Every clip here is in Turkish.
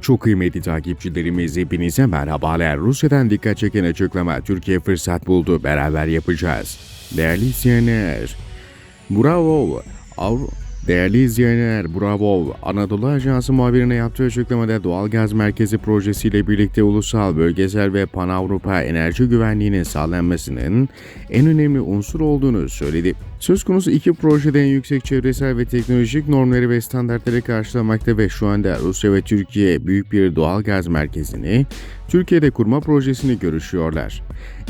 Çok kıymetli takipçilerimiz hepinize merhabalar. Rusya'dan dikkat çeken açıklama Türkiye fırsat buldu. Beraber yapacağız. Değerli izleyenler, bravo. Avru Değerli izleyenler, bravo. Anadolu Ajansı muhabirine yaptığı açıklamada Doğalgaz Merkezi projesiyle birlikte ulusal, bölgesel ve pan-Avrupa enerji güvenliğinin sağlanmasının en önemli unsur olduğunu söyledi. Söz konusu iki projede en yüksek çevresel ve teknolojik normları ve standartları karşılamakta ve şu anda Rusya ve Türkiye büyük bir doğalgaz merkezini Türkiye'de kurma projesini görüşüyorlar.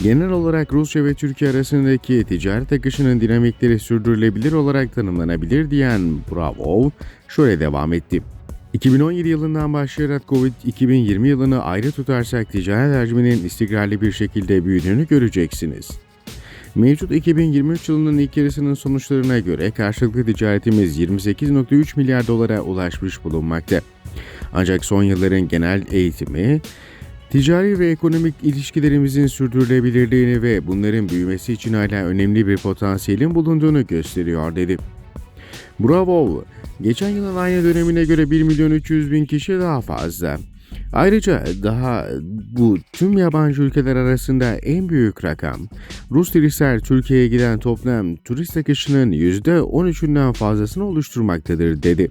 Genel olarak Rusya ve Türkiye arasındaki ticaret akışının dinamikleri sürdürülebilir olarak tanımlanabilir diyen Bravo şöyle devam etti. 2017 yılından başlayarak Covid-2020 yılını ayrı tutarsak ticaret hacminin istikrarlı bir şekilde büyüdüğünü göreceksiniz. Mevcut 2023 yılının ilk yarısının sonuçlarına göre karşılıklı ticaretimiz 28.3 milyar dolara ulaşmış bulunmakta. Ancak son yılların genel eğitimi, ticari ve ekonomik ilişkilerimizin sürdürülebilirliğini ve bunların büyümesi için hala önemli bir potansiyelin bulunduğunu gösteriyor dedi. Bravo! Geçen yılın aynı dönemine göre 1 milyon 300 bin kişi daha fazla. Ayrıca daha bu tüm yabancı ülkeler arasında en büyük rakam. Rus turistler Türkiye'ye giden toplam turist akışının %13'ünden fazlasını oluşturmaktadır dedi.